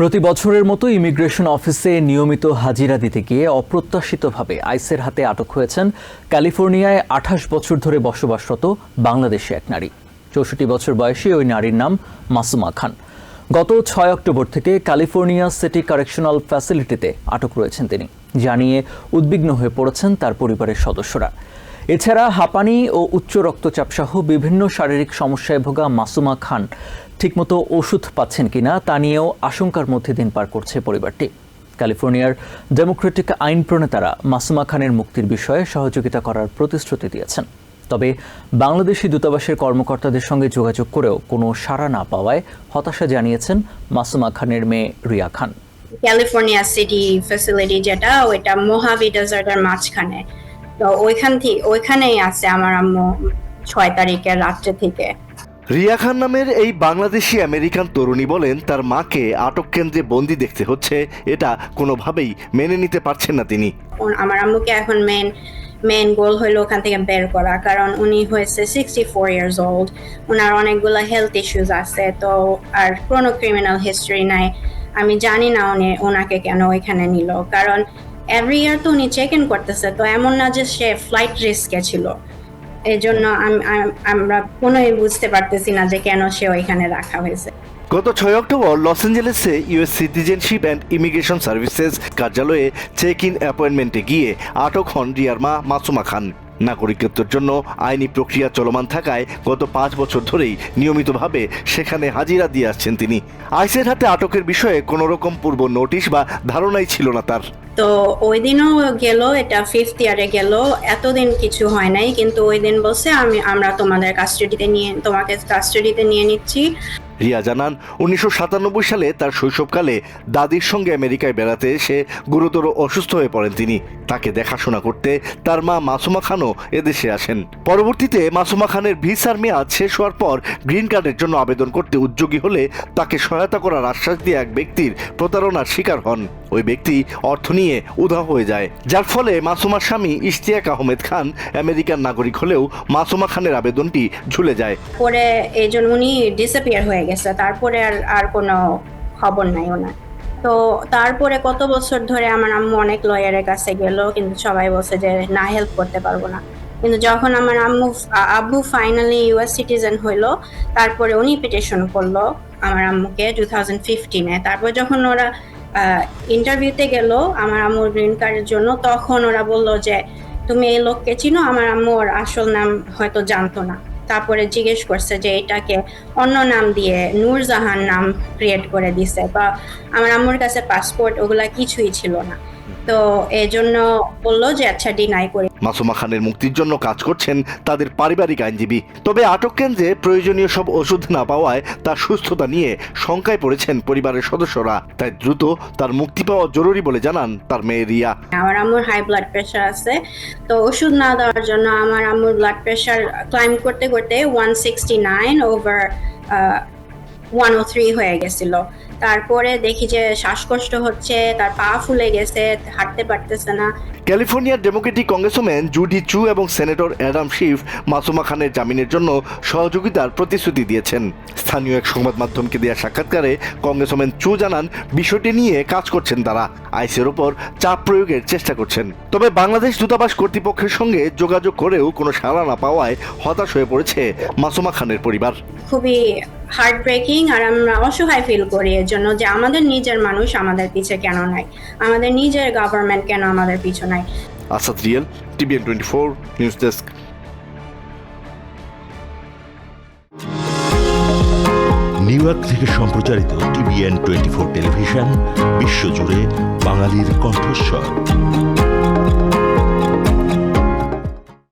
প্রতি বছরের মতো ইমিগ্রেশন অফিসে নিয়মিত হাজিরা দিতে গিয়ে অপ্রত্যাশিতভাবে আইসের হাতে আটক হয়েছেন ক্যালিফোর্নিয়ায় আঠাশ বছর ধরে বসবাসরত বাংলাদেশি এক নারী। চৌষট্টি বছর বয়সী ওই নারীর নাম মাসুমা খান। গত ছয় অক্টোবর থেকে ক্যালিফোর্নিয়া সিটি কারেকশনাল ফ্যাসিলিটিতে আটক রয়েছেন তিনি জানিয়ে উদ্বিগ্ন হয়ে পড়েছেন তার পরিবারের সদস্যরা। এছাড়া হাঁপানি ও উচ্চ রক্তচাপ সহ বিভিন্ন শারীরিক সমস্যায় ভোগা মাসুমা খান ঠিকমতো ওষুধ পাচ্ছেন কিনা তা নিয়েও আশঙ্কার মধ্যে দিন পার করছে পরিবারটি। ক্যালিফোর্নিয়ার ডেমোক্রেটিক আইন প্রণেতারা মাসুমা খানের মুক্তির বিষয়ে সহযোগিতা করার প্রতিশ্রুতি দিয়েছেন। তবে বাংলাদেশি দূতাবাসের কর্মকর্তাদের সঙ্গে যোগাযোগ করেও কোনো সাড়া না পাওয়ায় হতাশা জানিয়েছেন মাসুমা খানের মেয়ে Riya Khan. California city facility যেটা, ওইটা মোহাভি ডেজার্টের মাঝখানে। তো ওইখান থেকে ওইখানেই আছে আমার আম্মু ছয় তারিখের রাত্রে থেকে। রিয়া খান নামের এই বাংলাদেশি আমেরিকান তরুণী বলেন, তার মাকে আটক কেন্দ্রে বন্দি দেখতে হচ্ছে, এটা কোনোভাবেই মেনে নিতে পারছেন না তিনি। আমার আম্মুকে এখন মেন মেন গোল হলো ওখান থেকে বের করা, কারণ উনি হয়েছে সিক্সটি ফোর ইয়ার্স ওল্ড ওনার অনেকগুলো হেলথ ইস্যুস আছে, তো আর কোনো ক্রিমিনাল হিস্ট্রি নাই। আমি জানি না উনি ওনাকে কেন ওইখানে নিল, কারণ এভরি ইয়ার তো উনি চেক ইন করতেছে, তো এমন না যে সে ফ্লাইট রিস্কে ছিল। এই জন্য আম- আম- আমরা কোনোই বুঝতে পারতেছি না যে কেন সে ওইখানে রাখা হয়েছে। গত ছয় October loss অ্যাঞ্জেলেসে US citizenship and immigration services কার্যালয়ে চেক ইন অ্যাপয়েন্টমেন্টে গিয়ে আটক হন রিয়ার মা মাসুমা খান। নাগরিকত্বের জন্য আইনি প্রক্রিয়া চলমান থাকায় গত পাঁচ বছর ধরেই নিয়মিতভাবে সেখানে হাজিরা দিয়ে আসছেন তিনি। আইসের হাতে আটকের বিষয়ে কোনো রকম পূর্ব নোটিশ বা ধারণাই ছিল না তার। তো ওই দিনও গেল, এটা ফিফথ ইয়ারে গেল, এতদিন কিছু হয় নাই, কিন্তু ওই দিন বলছে, আমি, আমরা তোমাদের কাস্টাডিতে নিয়ে, তোমাকে কাস্টাডিতে নিয়ে নিচ্ছি। রিয়া জানান, উনিশশো সাতানব্বই সালে তার শৈশবকালে দাদির সঙ্গে আমেরিকায় বেড়াতে এসে গুরুতর অসুস্থ হয়ে পড়েন তিনি। তাকে দেখাশোনা করতে তার মা মাসুমা খানও এদেশে আসেন। পরবর্তীতে মাসুমা খানের ভিসার মেয়াদ শেষ হওয়ার পর গ্রিন কার্ডের জন্য আবেদন করতে উদ্যোগী হলে তাকে সহায়তা করার আশ্বাস দিয়ে এক ব্যক্তির প্রতারণার শিকার হন। ওই ব্যক্তি অর্থ নিয়ে উধাও হয়ে যায়, যার ফলে মাসুমার স্বামী ইশতিয়াক আহমেদ খান আমেরিকান নাগরিক হলেও মাসুমা খানের আবেদনটি ঝুলে যায়। পরে এই জন্য উনি ডিসঅ্যাপিয়ার হয়ে গেছে, তারপরে আর আর কোনো খবর নাই ওনার। তো তারপরে কত বছর ধরে আমার আম্মু অনেক লয়ারের কাছে গেল, কিন্তু সবাই বলছে যে, না হেল্প করতে পারব না। কিন্তু যখন আমার আম্মু, আব্বু ফাইনালি ইউএস সিটিজেন হইল, তারপরে উনি পিটিশন করল আমার আম্মুকে টু থাউজেন্ড ফিফটিনে তারপর যখন ওরা ইন্টারভিউতে গেল আমার আম্মুর গ্রিন কার্ডের জন্য। তখন ওরা বলল যে, তুমি এই লোককে চিনো? আমার আম্মুর আসল নাম হয়তো জানতো না। তারপরে জিজ্ঞেস করছে যে, এটাকে অন্য নাম দিয়ে নূরজাহান নাম ক্রিয়েট করে দিছে। বা আমার আম্মুর কাছে পাসপোর্ট ওগুলা কিছুই ছিল না। তো এই জন্য বলল যে আচ্ছা ডিনাই করি। মাসুমা খানের মুক্তির জন্য কাজ করছেন তাদের পারিবারিক আইনজীবী। তবে আটক কেন্দ্রে প্রয়োজনীয় সব ওষুধ না পাওয়ায় তার সুস্থতা নিয়ে শঙ্কায় পড়েছেন পরিবারের সদস্যরা। তাই দ্রুত তার মুক্তি পাওয়া জরুরি বলে জানান তার মেয়ে রিয়া। আমার আম্মুর হাই ব্লাড প্রেশার আছে। তো ওষুধ না দেওয়ার জন্য আমার আম্মুর ব্লাড প্রেশার ক্লাইম করতে করতে one sixty nine over one o three হয়ে গেছিল। তারপরে দেখি যে শ্বাসকষ্ট হচ্ছে তার পা ফুলে গেছে হাঁটতে পারতেছে না। ক্যালিফোর্নিয়ার ডেমোক্রেটিক কংগ্রেসম্যান জুডি চু এবং সেনেটর অ্যাডাম শিফ মাসুমা খানের জামিনের জন্য সহযোগিতার প্রতিশ্রুতি দিয়েছেন। স্থানীয় এক সংবাদ মাধ্যমকে দেওয়া সাক্ষাৎকারে কংগ্রেসম্যান চু জানান বিষয়টি নিয়ে কাজ করছেন তারা। আইসের ওপর চাপ প্রয়োগের চেষ্টা করছেন। তবে বাংলাদেশ দূতাবাস কর্তৃপক্ষের সঙ্গে যোগাযোগ করেও কোনো সাড়া না পাওয়ায় হতাশ হয়ে পড়েছে মাসুমা খানের পরিবার। খুবই হার্ট ব্রেকিং আর আমরা অসহায় ফিল করি জন্য যে আমাদের নিজের মানুষ আমাদের পিছে কেন নাই? আমাদের নিজের গভর্নমেন্ট কেন আমাদের পিছু নাই? Asad real TVN twenty four news desk. New York থেকে সম্প্রচারিত টিভিএন টোয়েন্টি ফোর টেলিভিশন বিশ্বজুড়ে বাঙালির কণ্ঠস্বর।